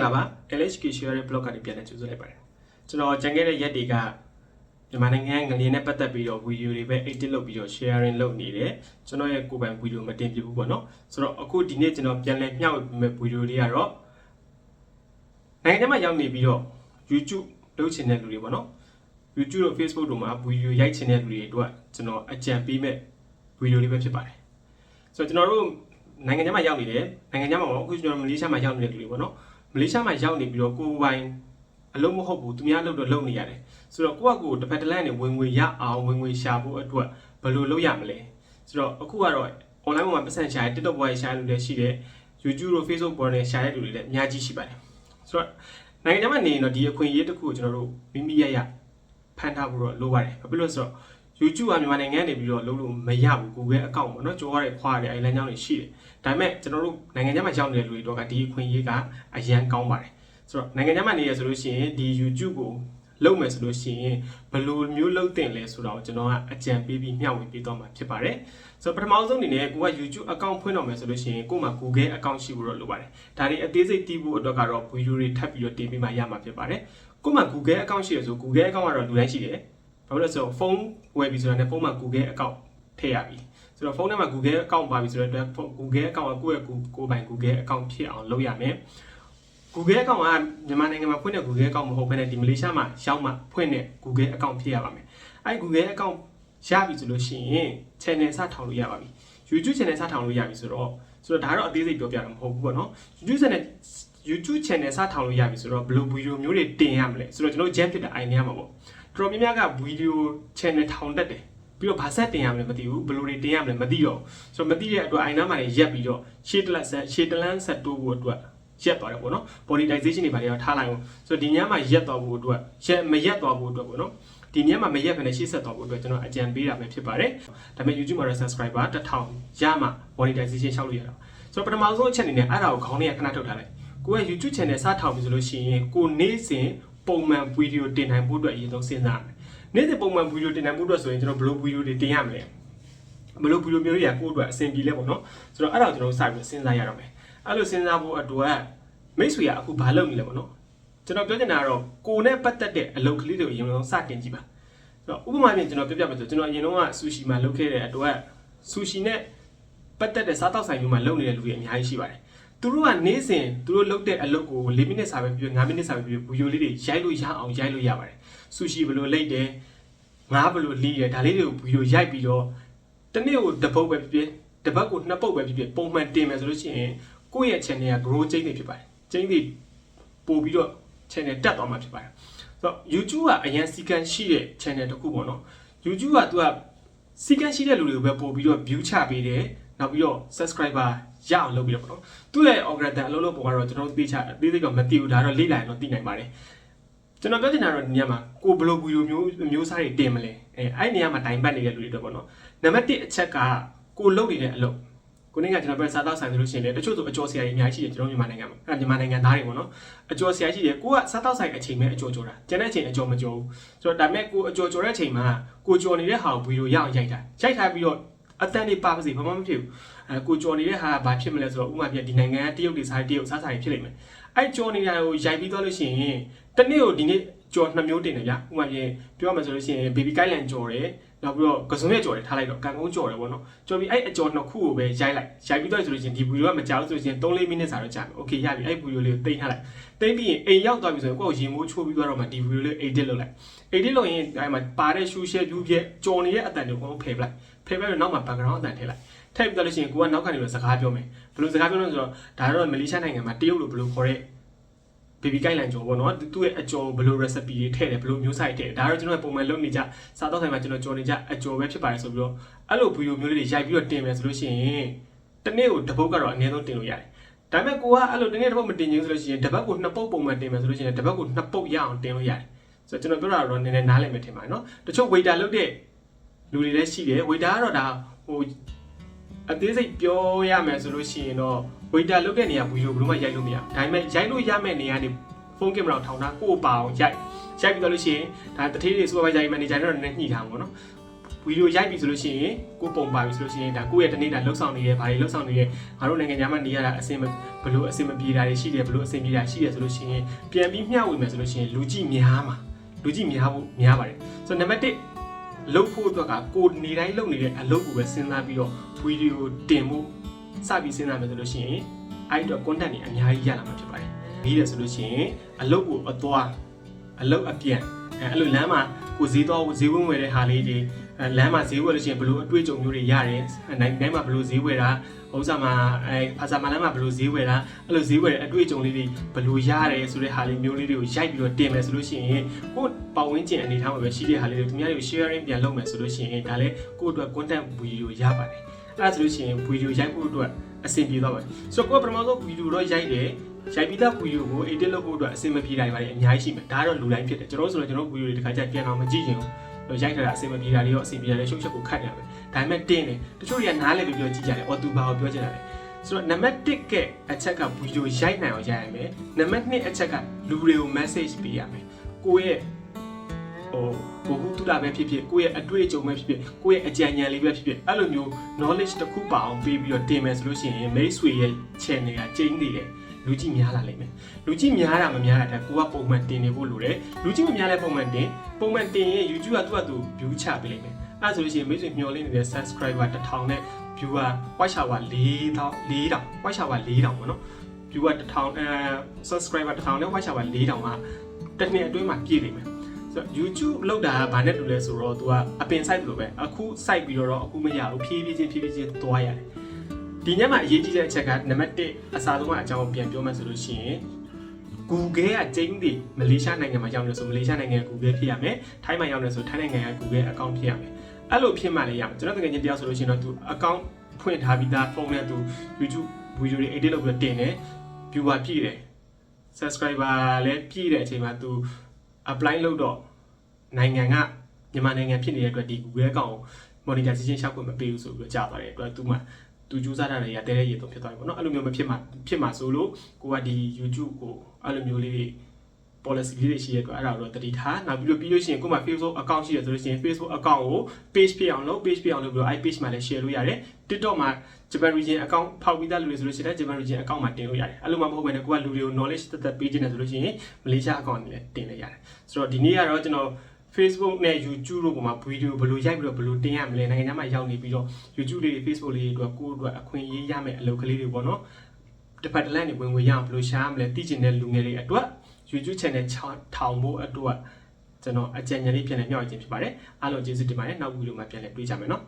င်္ဂလာပါ LHK share ရဲ့ blog ကနေပြန်လည်ကြိုဆိုလိုက်ပါတယ်ကျွန်တော်ကြံခဲ့တဲ့ရက်တွေကမြန်မာနိုင်ငံငလျင်နဲ့ပတ်သက်ပြီးတော့ဗီဒီယိုတွေပဲ edit လုပ်ပြီးတော့ sharing လုပ်နေတယ်ကျွန်တော်ရဲ့ကိုယ်ပိုင်ဗီဒီယိုမတင်ပြဘူးပေါ့နော်ဆိုတော့အခုဒီနေ့ကျွန်တော်ပြန်လည်မျှဝေမယ့်ဗီဒီယိုလေးကတော့နိုင်ငံခြားမှာရောက်နေပြီးတော့ YouTube လုပ်ချင်တဲ့လူတွေပေါ့နော် YouTube တို့ Facebook တို့မှာဗီဒီယိုရိုက်ချင်တဲ့လူတွေအတွက်ကျွန်တော်အကြံပေးမဲ့ဗီဒီယိုလေးပဲဖြစ်ပါတယ်ဆိုတော့ကျွန်တော်တို့နိုင်ငံခြားမှာရောက်နေတယ်နိုင်ငံခြားမှာပေါ့အခုကျွန်တော်မလေးရှားမှာရောက်နေတဲ့လူတွေပေါ့နော် မလေးရှားမှာရောက်နေပြီးတော့ကိုယ်ပိုင်အလုံးမဟုတ်ဘူးသူများလုပ်တော့လုပ်နေရတယ်ဆိုတော့ကိုယ့်အကူတစ်ဖက်တစ်လန့်နေဝင်ငွေရအောင်ဝင်ငွေရှာဖို့အတွက်ဘယ်လိုလုပ်ရမလဲဆိုတော့အခုကတော့ online ပေါ်မှာပတ်စံရှာရ TikTok ပေါ်ရှာရလူတွေရှိတယ် YouTube တို့ Facebook ပေါ်နဲ့ရှာရလူတွေလည်းအများကြီးရှိပါတယ်ဆိုတော့နိုင်ငံခြားမှာနေရင်တော့ဒီအခွင့်အရေးတစ်ခုကိုကျွန်တော်တို့မိမိရရဖန်ထားဖို့တော့လိုပါတယ်ဘာဖြစ်လို့လဲဆိုတော့ YouTube ကမြန်မာနိုင်ငံနေပြီးတော့လုပ်လို့မရဘူး Google account ပေါ့နော်ကြောရတဲ့ခွာတဲ့အဲလမ်းကြောင်းတွေရှိတယ်ဒါပေမဲ့ကျွန်တော်တို့နိုင်ငံခြားမှာရောက်နေတဲ့လူတွေတော့ကဒီအခွင့်အရေးကအရန်ကောင်းပါတယ်ဆိုတော့နိုင်ငံခြားမှာနေရဆိုလို့ရှိရင်ဒီ YouTube ကိုလုပ်မယ်ဆိုလို့ရှိရင်ဘယ်လိုမျိုးလုပ်တင်လဲဆိုတော့ကျွန်တော်ကအကြံပေးပြီးမျှဝေပေးတော့မှာဖြစ်ပါတယ်ဆိုတော့ပထမဆုံးအနေနဲ့ကိုက YouTube account ဖွင့်တော့မယ်ဆိုလို့ရှိရင်ကို့မှာ Google account ရှိဖို့တော့လိုပါတယ်ဒါတွေအသေးစိတ်တည်ဖို့အတွက်ကတော့ဗီဒီယိုတွေထပ်ပြီးတော့တင်ပေးမှရမှာဖြစ်ပါတယ်ကို့မှာ Google account ရှိရဆို Google account ကတော့လူတိုင်းရှိတယ် ဘာလို့လဲဆိုတော့ဖုန်းဝယ်ပြီးဆိုတာနဲ့ဖုန်းမှာ Google account ထည့်ရပြီဆိုတော့ဖုန်းထဲမှာ Google account ပါပြီဆိုတော့အတွက် Google account ကကိုယ့်ရဲ့ကိုယ်ပိုင် Google account ဖြစ်အောင်လုပ်ရမယ် Google account ကမြန်မာနိုင်ငံမှာဖွင့်တဲ့ Google account မဟုတ်ဘဲနဲ့ဒီမလေးရှားမှာရောက်မှဖွင့်တဲ့ Google account ဖြစ်ရပါမယ်အဲဒီ Google account ရပြီဆိုလို့ရှိရင် channel စထောင်လို့ရပါပြီ YouTube channel စထောင်လို့ရပြီဆိုတော့ဆိုတော့ဒါကတော့အသေးစိတ်ပြောပြတာမဟုတ်ဘူးပေါ့နော် YouTube channel YouTube channel စထောင်လို့ရပြီဆိုတော့ဘယ်လိုဗီဒီယိုမျိုးတွေတင်ရမလဲဆိုတော့ကျွန်တော် jam ဖြစ်တဲ့ idea မှာပေါ့ တော်တော်များများကဗီဒီယို channel ထောင်တက်တယ်ပြီးတော့ဗာဆက်တင်ရမလဲမသိဘူးဘယ်လိုတွေတင်ရမလဲမသိတော့ဆိုတော့မသိတဲ့အတွက် idea မှာရက်ပြီးတော့ရှေ့တလက်ဆက်ရှေ့တလန်းဆက်တိုးဖို့အတွက်ရက်သွားတယ်ပေါ့နော် monetization တွေဘာတွေတော့ထားလိုက်အောင်ဆိုတော့ဒီညမှာရက်သွားဖို့အတွက်ရက်မရက်သွားဖို့အတွက်ပေါ့နော်ဒီညမှာမရက်ခနဲ့ရှေ့ဆက်သွားဖို့အတွက်ကျွန်တော်အကြံပေးတာပဲဖြစ်ပါတယ်ဒါပေမဲ့ YouTube မှာတော့ subscriber 1000ရမှ monetization ရှောက်လို့ရတာဆိုတော့ပထမဆုံးအချက်အနေနဲ့အဲ့ဒါကိုခေါင်းလေးကခဏထုတ်ထားလိုက်ကိုက YouTube channel စထောင်ပြီဆိုလို့ရှိရင်ကိုနေ့စဉ် ပုံမှန်ဗီဒီယိုတင်နိုင်ဖို့အတွက်အရင်ဆုံးစဉ်းစားရမယ်နေ့စဉ်ပုံမှန်ဗီဒီယိုတင်နိုင်ဖို့အတွက်ဆိုရင်ကျွန်တော်ဘယ်လိုဗီဒီယိုတွေတင်ရမလဲဘယ်လိုဗီဒီယိုမျိုးတွေကကိုယ့်အတွက်အဆင်ပြေလဲပေါ့နော်ဆိုတော့အဲ့ဒါကိုကျွန်တော်စပြီးစဉ်းစားရတော့မယ်အဲ့လိုစဉ်းစားဖို့အတွက်မိတ်ဆွေကအခုဘာလုပ်နေလဲပေါ့နော်ကျွန်တော်ပြောချင်တာကတော့ကိုနဲ့ပတ်သက်တဲ့အလုပ်ကလေးတွေကိုအရင်ဆုံးစတင်ကြည့်ပါဆိုတော့ဥပမာပြင်ကျွန်တော်ပြောပြမယ်ဆိုကျွန်တော်အရင်တော့ကဆူရှီမှာလုပ်ခဲ့တဲ့အတွက်ဆူရှီနဲ့ပတ်သက်တဲ့စားတောက်ဆိုင်မျိုးမှာလုပ်နေတဲ့လူတွေအများကြီးရှိပါတယ် သူတို့ကနေ့စဉ်သူတို့လုပ်တဲ့အလုပ်ကို၄မိနစ်စာပဲပြည့်၅မိနစ်စာပဲပြည့်ဗီဒီယိုလေးတွေရိုက်လို့ရအောင်ရိုက်လို့ရပါတယ်ဆူရှီဘယ်လိုလိတ်တယ်ငါးဘယ်လိုလီးတယ်ဒါလေးတွေကိုဗီဒီယိုရိုက်ပြီးတော့တနေ့ကိုတစ်ပုတ်ပဲပြည့်တစ်ပတ်ကိုနှစ်ပုတ်ပဲပြည့်ပုံမှန်တင်မယ်ဆိုလို့ရှိရင်ကိုယ့်ရဲ့ channel က grow ကျင်းနေဖြစ်ပါတယ်ကျင်းနေပို့ပြီးတော့ channel တက်သွားမှာဖြစ်ပါတယ်ဆိုတော့ YouTube ကအရင်စီကံရှိတဲ့ channel တစ်ခုပေါ့နော် YouTube ကသူကစီကံရှိတဲ့လူတွေကိုပဲပို့ပြီးတော့ view ချပေးတယ်နောက်ပြီးတော့ subscriber ရအောင်လုပ်ပြီးတော့ပေါ့နော်သူ့ရဲ့ algorithm အလုံးလုံးပုံကတော့ကျွန်တော်တို့သိချအသေးစိတ်တော့မသိဘူးဒါတော့လေ့လာရင်တော့သိနိုင်ပါတယ်ကျွန်တော်ပြောချင်တာတော့ဒီညမှာကိုဘယ်လိုဗီဒီယိုမျိုးမျိုးစားတွေတင်မလဲအဲအဲ့နေရာမှာတိုင်ပတ်နေတဲ့လူတွေတော့ပေါ့နော်နံပါတ်1အချက်ကကိုလုပ်နေတဲ့အလုပ်ကိုနေ့ကကျွန်တော်ပြောစားတော့ဆိုင်ဆိုလို့ရှိရင်လည်းတချို့ဆိုအကျော်ဆရာကြီးအများကြီးရှိတယ်ကျွန်တော်မြန်မာနိုင်ငံမှာအဲ့မြန်မာနိုင်ငံသားတွေပေါ့နော်အကျော်ဆရာကြီးတွေကိုကစားတော့ဆိုင်အချိန်မဲ့အကျော်ကျော်တာကျန်တဲ့အချိန်အကျော်မကျော်ဘူးဆိုတော့ဒါပေမဲ့ကိုအကျော်ကျော်တဲ့အချိန်မှာကိုကျော်နေတဲ့ဟာကိုဗီဒီယိုရအောင်ရိုက်တာရိုက်ထားပြီးတော့အတန်တွေပါပါစေဘာမှမဖြစ်ဘူးအဲ ကိုကြော်နေတဲ့ဟာဘာဖြစ်မလဲဆိုတော့ဥပမာပြဒီနိုင်ငံကတရုတ်တွေစားတရုတ်စားစားတွေဖြစ်လိမ့်မယ်အဲကြော်နေတာကိုရိုက်ပြီးသွားလို့ရှိရင်တနေ့ကိုဒီနေ့ကြော်နှစ်မျိုးတင်တယ်ဗျဥပမာပြပြောမှဆိုလို့ရှိရင် baby guideline ကြော်တယ်နောက်ပြီးတော့ကစုံရဲ့ကြော်တယ်ထားလိုက်တော့ကံကုန်းကြော်တယ်ပေါ့နော်ကြော်ပြီးအဲ့အကြော်နှစ်ခုကိုပဲရိုက်လိုက်ရိုက်ပြီးတော့ဆိုလို့ရှိရင်ဒီဗီဒီယိုကမကြောက်ဆိုလို့ရှိရင်3-4မိနစ်စာတော့ကြာမယ်โอเคရပြီအဲ့ဗီဒီယိုလေးကိုတိတ်ထားလိုက်တိတ်ပြီးရင်အိမ်ရောက်သွားပြီဆိုရင်ကိုယ့်ကိုရင်မိုးချိုးပြီးတော့မှဒီဗီဒီယိုလေး edit လုပ်လိုက် edit လုပ်ရင်အဲ့မှာပါတဲ့ social view ပြကြော်နေတဲ့အတန်တွေကိုဖယ်ပလိုက်ဖယ်ပလိုက်တော့နောက်မှာ background အတန်ထည့်လိုက် ထည့်ပြီးတော့လို့ရှိရင်ကိုကနောက်ကနေတော့စကားပြောမယ်ဘယ်လိုစကားပြောလဲဆိုတော့ဒါတော့မလေးရှားနိုင်ငံမှာတရုတ်လိုဘယ်လိုခေါ်တဲ့ baby guideline ကြော်ပေါ့နော်သူ့ရဲ့အကြော်ဘယ်လို recipe တွေထည့်တယ်ဘယ်လိုမျိုးဆိုင်ထည့်တယ်ဒါတော့ကျွန်တော်ပုံမှန်လုပ်နေကြစားတော့ဆိုင်မှာကျွန်တော်ကြော်နေကြအကြော်ပဲဖြစ်ပါတယ်ဆိုပြီးတော့အဲ့လိုဗီဒီယိုမျိုးလေးတွေရိုက်ပြီးတော့တင်မယ်ဆိုလို့ရှိရင်တနေ့ကိုတစ်ပုတ်ကတော့အနည်းဆုံးတင်လို့ရတယ်ဒါပေမဲ့ကိုကအဲ့လိုတနေ့တစ်ပုတ်မတင်ချင်းဆိုလို့ရှိရင်တစ်ပတ်ကိုနှစ်ပုတ်ပုံမှန်တင်မယ်ဆိုလို့ရှိရင်တစ်ပတ်ကိုနှစ်ပုတ်ရအောင်တင်လို့ရတယ်ဆိုတော့ကျွန်တော်ပြောတာတော့နည်းနည်းနားလည်မယ်ထင်ပါတယ်နော်တချို့ waiter လုပ်တဲ့လူတွေလည်းရှိတယ် waiter ကတော့ဒါဟို အသေးစိတ်ပြောရမယ်ဆိုလို့ရှိရင်တော့ waiter လုပ်တဲ့နေရာဗီဒီယိုဘယ်လိုမှရိုက်လို့မရဘူးဒါပေမဲ့ရိုက်လို့ရမယ့်နေရာနေဖုန်းကင်မရာထောင်တာကိုယ့်ပါအောင်ရိုက်ရိုက်ပြီးတော့လို့ရှိရင်ဒါတထေးတွေ supervisor manager တွေတော့နည်းညှိထားမှာပေါ့နော်ဗီဒီယိုရိုက်ပြီဆိုလို့ရှိရင်ကိုပုံပါပြီဆိုလို့ရှိရင်ဒါကိုယ့်ရဲ့တနေ့တာလှုပ်ဆောင်နေရဲဘာတွေလှုပ်ဆောင်နေရဲငါတို့နိုင်ငံသားမှာနေရတာအဆင်မဘလို့အဆင်မပြေတာတွေရှိတယ်ဘလို့အဆင်ပြေတာရှိတယ်ဆိုလို့ရှိရင်ပြန်ပြီးမျှဝေမယ်ဆိုလို့ရှိရင်လူကြည့်များမှာလူကြည့်များဖို့များပါတယ်ဆိုတော့နံပါတ်1 လုတ်ဖို့အတွက်ကကိုနေတိုင်းလုပ်နေတဲ့အလုပ်ကိုပဲစဉ်းစားပြီးတော့ဗီဒီယိုတင်ဖို့စပြီးစဉ်းစားမယ်ဆိုလို့ရှိရင်အဲ့တော့ content တွေအများကြီးရလာမှာဖြစ်ပါတယ်ပြီးတယ်ဆိုလို့ရှိရင်အလုပ်ကိုအသွားအလုပ်အပြန်အဲအဲ့လိုလမ်းမှာကိုဈေးသွားဈေးဝင်ဝယ်တဲ့ဟာလေးတွေအဲလမ်းမှာဈေးဝယ်လို့ရှိရင်ဘယ်လိုအတွေ့အကြုံမျိုးတွေရတယ်နိုင်တိုင်းမှာဘယ်လိုဈေးဝယ်တာ ဥစ္စာမှာအဲဖာစာမလမ်းမှာဘယ်လိုဈေးဝယ်တာအဲ့လိုဈေးဝယ်တဲ့အတွေ့အကြုံလေးတွေဘယ်လိုရတယ်ဆိုတဲ့ဟာလေးမျိုးလေးတွေကိုရိုက်ပြီးတော့တင်မယ်ဆိုလို့ရှိရင်ကိုပတ်ဝန်းကျင်အနေထားမှာပဲရှိတဲ့ဟာလေးတွေသူများတွေကို sharing ပြန်လုပ်မယ်ဆိုလို့ရှိရင်ဒါလည်းကိုယ့်အတွက် content video ရပါတယ်အဲ့ဒါဆိုလို့ရှိရင် video ရိုက်ဖို့အတွက်အဆင်ပြေတော့ပါတယ်ဆိုတော့ကိုကပထမဆုံး video တော့ရိုက်တယ်ရိုက်ပြီးသား video ကို edit လုပ်ဖို့အတွက်အဆင်မပြေတာတွေပါတယ်အများကြီးရှိမယ်ဒါကတော့လူတိုင်းဖြစ်တယ်ကျွန်တော်တို့ဆိုတော့ကျွန်တော်တို့ video တွေတစ်ခါကျပြန်အောင်မကြည့်ရင် ရိုက်ထားတာအဆင်မပြေတာတွေရောအဆင်ပြေတာတွေရှုပ်ချက်ကိုခတ်နေရမယ်ဒါပေမဲ့တင်းတယ်တချို့တွေကနားလည်ပြီးပြောကြည့်ကြတယ်အော်သူဘာကိုပြောချင်တာလဲဆိုတော့နံပါတ်1ကအချက်ကဗီဒီယိုရိုက်နိုင်အောင်ရိုက်ရမယ်နံပါတ်2အချက်ကလူတွေကို message ပေးရမယ်ကိုယ့်ရဲ့ဟိုဘဟုတုတပဲဖြစ်ဖြစ်ကိုယ့်ရဲ့အတွေ့အကြုံပဲဖြစ်ဖြစ်ကိုယ့်ရဲ့အကြံဉာဏ်လေးပဲဖြစ်ဖြစ်အဲ့လိုမျိုး knowledge တစ်ခုပါအောင်ပေးပြီးတော့တင်မယ်ဆိုလို့ရှိရင်မိတ်ဆွေရဲ့ channel ကကျင်းနေတယ် လူကြည့်များလာလိမ့်မယ်လူကြည့်များတာမများတာတက်ကိုကပုံမှန်တင်နေဖို့လိုတယ်လူကြည့်မများလဲပုံမှန်တင်ပုံမှန်တင်ရင် YouTube ကသူ့အတူ view ချပေးလိမ့်မယ်အဲ့ဆိုလို့ရှိရင်မိတ်ဆွေမျှော်လင့်နေတဲ့ subscriber 1000နဲ့ viewer watch hour 4000 4000 watch hour 4000ပေါ့နော် viewer 1000အဲ subscriber 1000နဲ့ watch hour 4000ကတစ်နှစ်အတွင်းမှာပြည့်နေမယ်ဆိုတော့ YouTube လောက်တာကဘာနဲ့တူလဲဆိုတော့ तू ကအပင် site လိုပဲအခု site ပြီးတော့အခုမရဘူးဖြည်းဖြည်းချင်းဖြည်းဖြည်းချင်းသွားရတယ် ဒီညမှာအရေးကြီးတဲ့အချက်ကနံပါတ်1အစားဆုံးကအကြောင်းပြန်ပြောမယ်ဆိုလို့ရှိရင် Google ကကျင်းသည်မလေးရှားနိုင်ငံမှာရောက်နေဆိုမလေးရှားနိုင်ငံက Google ဖြစ်ရမယ်။ထိုင်းမှာရောက်နေဆိုထိုင်းနိုင်ငံက Google account ဖြစ်ရမယ်။အဲ့လိုဖြစ်မှလည်းရမယ်။ကျွန်တော်တကယ်ချင်းတရားဆိုလို့ရှိရင်တော့သူ account ဖွင့်ထားပြီးသားဖုန်းနဲ့သူ YouTube video တွေ edit လုပ်ပြီးတင်တယ်။ viewer ပြည့်တယ်။ subscriber လည်းပြည့်တဲ့အချိန်မှာသူ apply လုပ်တော့နိုင်ငံကမြန်မာနိုင်ငံဖြစ်နေတဲ့အတွက်ဒီ Google account ကို monetization ရှောက်ခွင့်မပေးဘူးဆိုပြီးတော့ကြာသွားတယ်။အဲ့တော့သူမှ သူကြိုးစားတာတွေကတဲတဲ့ရေတုံဖြစ်သွားပြီပေါ့နော်အဲ့လိုမျိုးမဖြစ်မှာဖြစ်မှာဆိုလို့ကိုကဒီ YouTube ကိုအဲ့လိုမျိုးလေးတွေ policy လေးတွေရှိရတဲ့အတွက်အဲ့ဒါတော့တတိထားနောက်ပြီးတော့ပြီးလို့ရှိရင်ကိုယ်မှာ Facebook account ရှိရဆိုလို့ရှိရင် Facebook account ကို page ဖြစ်အောင်လုပ် page ဖြစ်အောင်လုပ်ပြီးတော့အဲ့ page မှာလည်း share လို့ရတယ် TikTok မှာ Japan region account ဖောက်ပြီးသားလူတွေဆိုလို့ရှိရင် Japan region account မှာတင်လို့ရတယ်အဲ့လိုမှမဟုတ်ဘဲနဲ့ကိုကလူတွေကို knowledge တက်တက်ပေးခြင်းနဲ့ဆိုလို့ရှိရင် Malaysia account နဲ့လည်းတင်လို့ရတယ်ဆိုတော့ဒီနေ့ကတော့ကျွန်တော် Facebook နဲ့ YouTube တို့ပေါ်မှာဗီဒီယိုဘယ်လိုရိုက်ပြီးတော့ဘယ်လိုတင်ရမလဲနိုင်ငံခြားမှာရောက်နေပြီးတော့ YouTube လေးတွေ Facebook လေးတွေအတွက်ကိုယ့်အတွက်အခွင့်အရေးရမယ်အလုပ်ကလေးတွေပေါ့နော်တစ်ဖက်တစ်လမ်းနေဝင်ဝင်ရအောင်ဘယ်လိုရှားမလဲသိချင်တဲ့လူငယ်တွေအတွက် YouTube channel ထောင်ဖို့အတွက်ကျွန်တော်အကြံဉာဏ်လေးပြန်လည်မျှဝေခြင်းဖြစ်ပါတယ်အားလုံးကျေးဇူးတင်ပါတယ်နောက်ဗီဒီယိုမှာပြန်လည်တွေ့ကြမယ်နော်